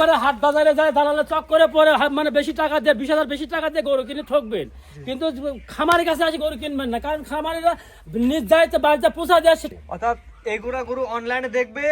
পরে হাট বাজারে যায় দালালে চক করে পরে মানে বেশি টাকা দিয়ে বিশ হাজার বেশি টাকা দিয়ে গরু কিনে ঠকবেন। কিন্তু খামারের কাছে আসে গরু কিনবেন না কারণ খামারিরা নিজ দায়িত্বে বাড়িতে পোষা দেয় অর্থাৎ এইগুলা গরু অনলাইনে দেখবে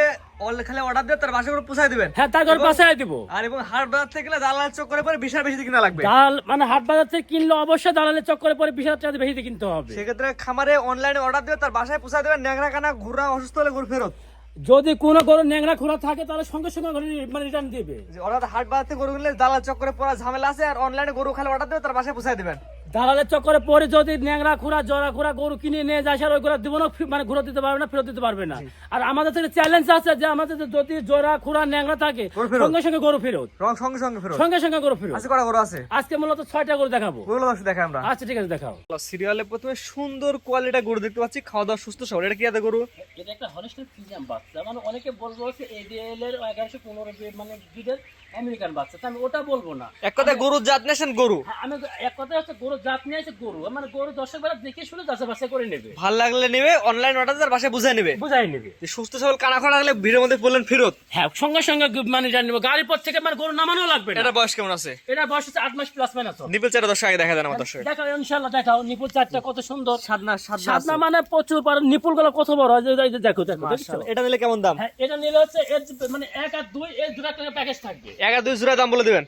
খালি অর্ডার দিয়ে তার বাসা করে পুষাই দিবেন। হ্যাঁ তার ঘর বাসায় দিব। আর এবং হাট বাজার থেকে দালাল চোখ করে পরে বিশাল বেশি কিনা লাগবে। মানে হাট বাজার থেকে কিনলে অবশ্যই দালালের চক করে পরে বিশ হাজার টাকা বেশি কিনতে হবে। সেক্ষেত্রে খামারে অনলাইনে অর্ডার দিয়ে তার বাসায় পুষাই দেবেন ন্যাংরা কানা ঘুরা অসুস্থ হলে গরু ফেরত। যদি কোনো গরু ন্যাংরা খোলা থাকে, তাহলে সঙ্গে সঙ্গে মানে রিটার্ন দিবে। অর্থাৎ হাট থেকে গরু কিনলে দালাল চক্করে পড়া ঝামেলা আছে, আর অনলাইনে গরু খালি অর্ডার দেবে, তার বাসায় পুষাই দেবেন। দালালের চক্করে পরে যদি ন্যাংরা খুরা জরা খুরা গরু কিনে নিয়ে যায় আর ওই ঘোড়া দিব না মানে ঘুরে দিতে পারবে না ফেরত দিতে পারবে না। আর আমাদের থেকে চ্যালেঞ্জ আছে যে আমাদের যদি জোড়া খুরা ন্যাংরা থাকে সঙ্গে সঙ্গে গরু ফেরত। সঙ্গে সঙ্গে ফেরত। সঙ্গে সঙ্গে গরু ফেরত। আছে কটা গরু আছে? আজকে মূলত ছয়টা গরু দেখাবো। ওগুলো দর্শক দেখাই আমরা। আচ্ছা ঠিক আছে দেখাও। সিরিয়ালে প্রথমে সুন্দর কোয়ালিটি গরু দেখতে পাচ্ছি খাওয়া দাওয়া সুস্থ সবল। এটা কি আছে গরু? এটা একটা হলিস্টার ফ্রিজিয়াম বাচ্চা। মানে অনেকে বলব যে এডিএল এর এগারোশো পনেরো মানে ব্রিডের আমেরিকান বাচ্চা আমি ওটা বলব না। এক কথায় গরু জাত নেছেন গরু। হ্যাঁ, আমি এক কথা হচ্ছে গরু জাত নিয়ে আছে গরু। মানে গরু দর্শক বেলা দেখে শুনে যাচাই বাছাই করে নেবে। ভালো লাগলে নেবে অনলাইন অর্ডার তার বাসায় বুঝাই নেবে। বুঝাই নেবে। সুস্থ সবল কানা খড়া লাগলে ভিড়ের মধ্যে বললেন ফেরত হ্যাঁ সঙ্গে সঙ্গে মানে জানি নেব। গাড়ির পর থেকে মানে গরু নামানো লাগবে এটা বয়স কেমন আছে? এটা বয়স হচ্ছে আট মাস প্লাস মাইনাস নিপেল চারে দর্শক আগে দেখা দেন আমার দর্শক। দেখাও ইনশাল্লাহ দেখাও। নিপুল চারটা কত সুন্দর। সাদনা সাদনা মানে প্রচুর পারে নিপুলগুলো কত বড় হয় দেখো দেখো এটা নিলে কেমন দাম? হ্যাঁ এটা নিলে হচ্ছে এর মানে এক আর দুই এই দুটা প্যাকেজ থাকবে। এক আর দুই জোড়া দাম বলে দিবেন?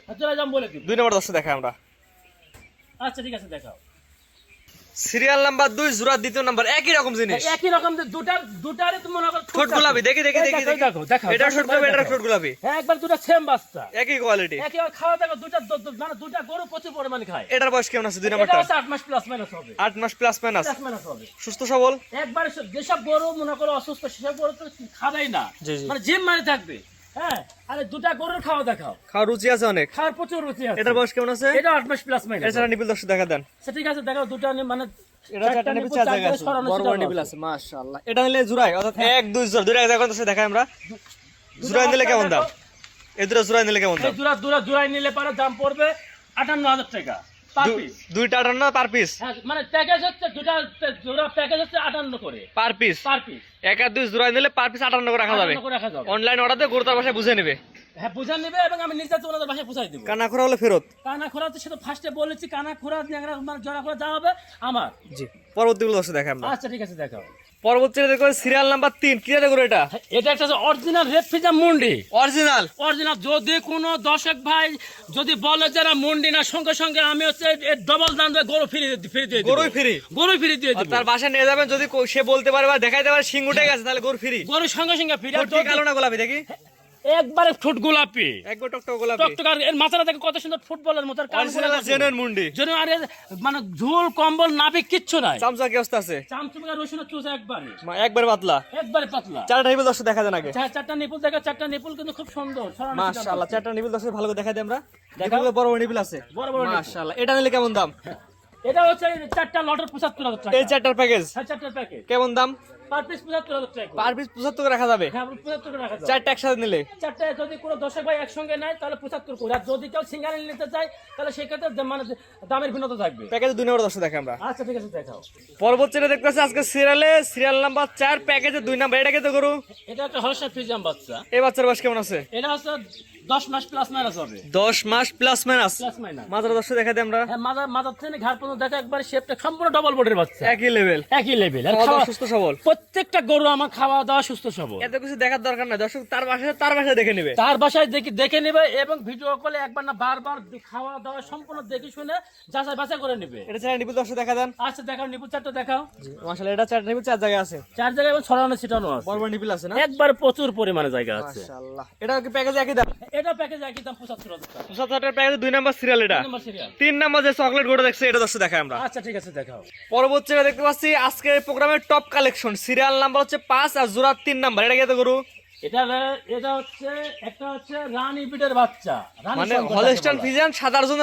বলে দুই নম্বর দর্শক দেখাই আমরা। আচ্ছা ঠিক আছে দেখাও। সিরিয়াল নাম্বার দুই জোড়া দ্বিতীয় নাম্বার একই রকম জিনিস। একই রকম দুটার দুটারে তুমি মনে করো ঠোঁট গোলাপি দেখি দেখি দেখি দেখো, দেখো। দেখো এটা ঠোঁট গোলাপি এটা দেখো। ঠোঁট গোলাপি। হ্যাঁ একবার দুটা সেম বাচ্চা। একই কোয়ালিটি একই খাওয়া দেখো দুটা মানে দুটা গরু প্রচুর পরিমাণে খায়। এটার বয়স কেমন আছে? দুই নাম্বারটা হচ্ছে আট মাস প্লাস মাইনাস হবে। আট মাস প্লাস মাইনাস প্লাস মাইনাস হবে। সুস্থ সবল? একবার যেসব গরু মনে করো অসুস্থ সেসব গরু তো খাবেই না। মানে জিম মানে থাকবে। হ্যাঁ আরে দুটা গরুর খাওয়া দেখাও। খাওয়ার রুচি আছে অনেক। খাওয়ার প্রচুর রুচি আছে। এটার বয়স কেমন আছে? এটা আট মাস প্লাস মাইনাস এছাড়া নিপিল দর্শক দেখা দেন। সে ঠিক আছে দেখাও দুটা মানে এটা চারটা নিপিল চার চার জায়গা আছে। বড় বড় ছিটানো আছে। আছে মাশাআল্লাহ। এটা নিলে জুরাই অর্থাৎ এক দুই জোড়া দুই জায়গা দর্শক দেখাই আমরা। জুরাই নিলে কেমন দাম? এই দুটো জুরাই নিলে কেমন দাম? নিলে পরে দাম পড়বে আটান্ন হাজার টাকা। দুইটা আটান্ন পার পিস হ্যাঁ মানে প্যাকেজ হচ্ছে দুটা জোড়া প্যাকেজ হচ্ছে আটান্ন করে। পার পিস পার পিস এক আর দুই জোড়া নিলে পার পিস আটান্ন করে রাখা যাবে। অনলাইন অর্ডার দিয়ে গরু তার বাসায় বুঝে নেবে। হ্যাঁ বুঝে নেবে এবং আমি নিজে তোমাদের বাসায় বুঝাই দেবো। কানা খোরা হলে ফেরত। কানা খোরা তো সেটা ফার্স্টে বলেছি কানা খোরা ন্যাংরা মানে জড়া করে যাওয়া হবে আমার। জি পরবর্তীগুলো দেখা আমরা। আচ্ছা ঠিক আছে দেখাও। পরবর্তী দেখো সিরিয়াল নাম্বার তিন। কি দেখো এটা? এটা একটা অরিজিনাল রেড ফিজা মুন্ডি। অরিজিনাল অরিজিনাল যদি কোনো দর্শক ভাই যদি বলে যারা মুন্ডি না সঙ্গে সঙ্গে আমি হচ্ছে ডবল দাম দিয়ে গরু ফিরে ফিরে দিয়ে গরু ফ্রি? গরু ফ্রি দিয়ে দিব। তার বাসায় নিয়ে যাবেন যদি সে বলতে পারে বা দেখাইতে পারে সিং উঠে গেছে তাহলে গরু ফ্রি। গরু সঙ্গে সঙ্গে ফিরে। আর কালো না গোলাপি দেখি। একবারে ফুট গোলাপি। একবার টকটক গোলাপি। টকটকার এর মাথাটা দেখে কত সুন্দর ফুটবলের মতো আর কানগুলো অরিজিনাল মুন্ডি। যেন আরে মানে ঝুল কম্বল নাবি কিচ্ছু নাই। চামচা কি অবস্থা আছে। চামচুমা রসুন চুষা একবারে। মা- একবার পাতলা। একবারে পাতলা। চারটা দর্শক দেখা আগে। চারটা নিপুল দেখো চারটা নিপুল কিন্তু খুব সুন্দর। মাশাআল্লাহ চারটা নিবিল দর্শক ভালো করে দেখাই দিই আমরা। দেখাও। বড় বড় নিবিল আছে। বড় বড় নিপুল। মাশাআল্লাহ এটা নিলে কেমন দাম? এটা হচ্ছে চারটা লটের পঁচাত্তর হাজার টাকা। এই চারটার প্যাকেজ? হ্যাঁ চারটার প্যাকেট কেমন দাম? পার পিস পঁচাত্তর হাজার টাকা পার পিস পঁচাত্তর করে রাখা যাবে? হ্যাঁ পঁচাত্তর করে রাখা যাবে। চারটা একসাথে নিলে? চারটা যদি কোনো দর্শক ভাই একসঙ্গে নেয় তাহলে পঁচাত্তর করে। আর যদি কেউ সিঙ্গাল নিতে চায় তাহলে সেক্ষেত্রে মানে দামের ভিন্নতা থাকবে। প্যাকেজ দুই নম্বর দর্শক দেখে আমরা। আচ্ছা ঠিক আছে দেখাও। পরবর্তীটা দেখতে পাচ্ছি আজকে সিরিয়ালে সিরিয়াল নাম্বার চার প্যাকেজে দুই নাম্বার। এটা কিন্তু গরু। এটা একটা হলস্টার ফ্রিজাম বাচ্চা। এই বাচ্চার বয়স কেমন আছে? এটা হচ্ছে দশ মাস প্লাস মাইনাস হবে। দশ মাস প্লাস মাইনাস প্লাস মাইনাস মাত্র দর্শক দেখা দিই আমরা। হ্যাঁ মাথার মাথার থেকে ঘাট পর্যন্ত দেখা একবার শেপটা সম্পূর্ণ ডবল বডির বাচ্চা। একই লেভেল একই লেভেল আর সুস্থ সবল। প্রত্যেকটা গরু আমার খাওয়া দাওয়া সুস্থ সবল। এত কিছু দেখার দরকার নাই। দর্শক তার বাসায় তার বাসায় দেখে নেবে। তার বাসায় দেখে দেখে নেবে এবং ভিডিও কলে একবার না বারবার খাওয়া দাওয়া সম্পূর্ণ দেখে শুনে যাচাই বাছাই করে নেবে। এটা ছাড়া নিপুল দর্শক দেখা দেন। আচ্ছা দেখাও নিপুল চারটা দেখাও। মাসাল এটা চার নিপুল চার জায়গায় আছে। চার জায়গায় এবং ছড়ানো ছিটানো আছে। বড় বড় নিপুল আছে না? একবার প্রচুর পরিমাণে জায়গা আছে। মাশাআল্লাহ। এটা কি প্যাকেজ একই দাম? এটা প্যাকেজ একই দাম পঁচাত্তর হাজার টাকা। পঁচাত্তর টাকার প্যাকেজ দুই নাম্বার সিরিয়াল এটা। তিন নাম্বার যে চকলেট গোটা দেখছে এটা দর্শক দেখাই আমরা। আচ্ছা ঠিক আছে দেখাও। পরবর্তীটা দেখতে পাচ্ছি আজকের প্রোগ্রামের টপ কালেকশন সিরিয়াল নাম্বার হচ্ছে পাঁচ আর জোড়া নাম্বার। এটা কি গরু? এটা এটা হচ্ছে একটা হচ্ছে রানী পিটের বাচ্চা। মানে। ফিজিয়ান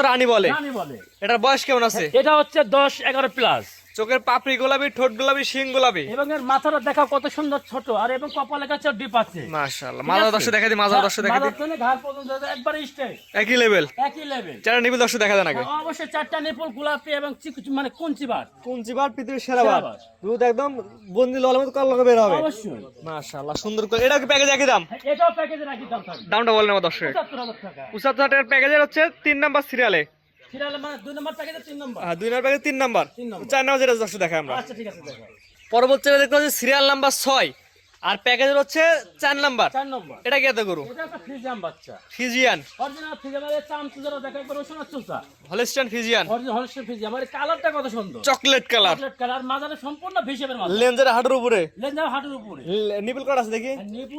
রানী বলে। রানী বলে। এটার বয়স কেমন আছে? এটা হচ্ছে দশ এগারো প্লাস চোখের পাপড়ি গোলাপি ঠোঁট গোলাপি শিং গোলাপি। এবং এর মাথাটা দেখা কত সুন্দর ছোট আর এবং কপালে কাছে ডিপ আছে। মাশাআল্লাহ। মাজার দর্শক দেখা দিই মাজার দর্শক দেখা মাথার থেকে ঘাড় পর্যন্ত একবারে স্ট্রেট। একই লেভেল একই লেভেল চারটা নিবিল দর্শক দেখা দেন আগে। অবশ্যই চারটা নিপুল গোলাপি এবং মানে কুঞ্চি বার। কুঞ্চি বার পৃথিবীর সেরা বার। দুধ একদম বন্দি ললের মতো কল বের হবে। অবশ্যই। মাশাআল্লাহ সুন্দর করে। এটা কি প্যাকেজ একই দাম? এটাও প্যাকেজে রাখি দাম দামটা বলেন আমার দর্শক পঁচাত্তর হাজার টাকা। পঁচাত্তর টাকার প্যাকেজের হচ্ছে তিন নাম্বার সিরিয়ালে দুই নম্বর প্যাকেজে তিন নম্বর? দুই নাম্বার প্যাকেজ তিন নম্বর। চার নাম্বার যেটা দেখাই আমরা। আচ্ছা ঠিক আছে দেখো পরবর্তী দেখতে সিরিয়াল নাম্বার ছয়। আর প্যাকেজের হচ্ছে চার নাম্বার। চার নম্বর। এটা গরু? একটা বাচ্চা। অরিজিনাল চাম দেখা একবার হলিস্টান অরিজিনাল কালারটা কত সুন্দর। চকলেট কালার চকলেট কালার মাজারে সম্পূর্ণ ভিসেবের মাথা লেন্সের হাটের উপরে। লেঞ্জাও হাঁটুর উপরে। নিপিল কার্ড আছে দেখি।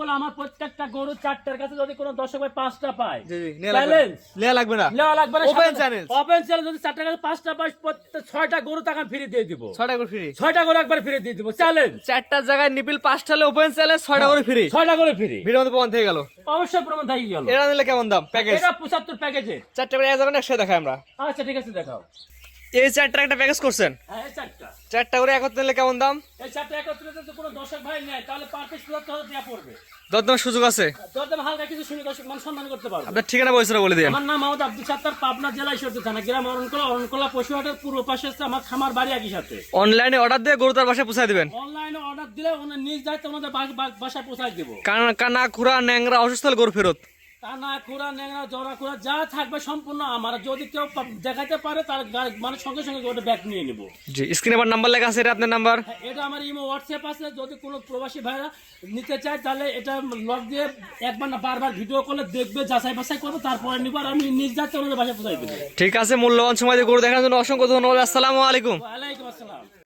আর আমার প্রত্যেকটা গরু চারটার কাছে যদি কোনো দর্শক ভাই পাঁচটা পায় জি, লাগবে না। চ্যালেঞ্জ লাগবে না। নেওয়া লাগবে না Open challenge। ওপেন চ্যালেঞ্জ যদি চারটার কাছে পাঁচটা পায় প্রত্যেক ছয়টা গরু টাকা ফিরে দিয়ে দিব। ছয়টা ফ্রি ছয়টা গরু একবার ফিরে দিয়ে দিব চ্যালেঞ্জ চারটার জায়গায় নিপিল পাঁচটা হলে ওপেন চ্যালেঞ্জ ছয়টা করে ফ্রি ছয়টা করে ফ্রি ভিডিও মধ্যে প্রমাণ থেকে গেল। অবশ্যই প্রমাণ থেকে গেল। এটা নিলে কেমন দাম? প্যাকেজ এটা পঁচাত্তর প্যাকেজে চারটে করে জায়গায় একসাথে দেখাই আমরা। আচ্ছা ঠিক আছে দেখাও। এই চারটা একটা প্যাকেজ করছেন? হ্যাঁ চারটা। চারটা করে একত্রে নিলে কেমন দাম? এই চারটা একত্রে যদি কোনো দর্শক ভাই নেয় তাহলে পার পিস পড়বে। দরদামের সুযোগ আছে? দরদাম হালকা কিছু শুনে দর্শক মান সম্মান করতে পারব। আপনার ঠিকানা বয়সটা বলে দিন আমার নাম মোহাম্মদ আব্দুল সাত্তার পাবনা জেলা ঈশ্বরদী থানা গ্রাম অরণকলা অরণকলা পশুহাটের পূর্ব পাশে আছে আমার খামার বাড়ি একই সাথে। অনলাইনে অর্ডার দিয়ে গরু তার বাসায় পৌঁছায় দিবেন। অনলাইনে অর্ডার দিলে ওনার নিজ দায়িত্ব ওনাদের বা- বাসায় পৌঁছায় দিব। কানা কানা খুরা ন্যাংরা অসুস্থ গরু ফেরত। কানা খুরা ন্যাংরা জরা খুরা যা থাকবে সম্পূর্ণ আমার। যদি কেউ দেখাতে পারে তার মানে সঙ্গে সঙ্গে ওটা ব্যাগ নিয়ে নিব। জি স্ক্রিনে আবার নাম্বার লেখা আছে এটা আপনার নাম্বার এটা আমার ইমো হোয়াটসঅ্যাপ আছে। যদি কোনো প্রবাসী ভাইরা নিতে চায় তাহলে এটা লগ দিয়ে একবার না বারবার ভিডিও কলে দেখবে যাচাই বাছাই করবে তারপরে নিব। আর আমি নিজ দায়িত্ব ওনাদের বাসায় পৌঁছাই দেবো। ঠিক আছে মূল্যবান সময় দিয়ে গরু দেখার জন্য অসংখ্য ধন্যবাদ। আসসালামু আলাইকুম। ওয়ালাইকুম আসসালাম।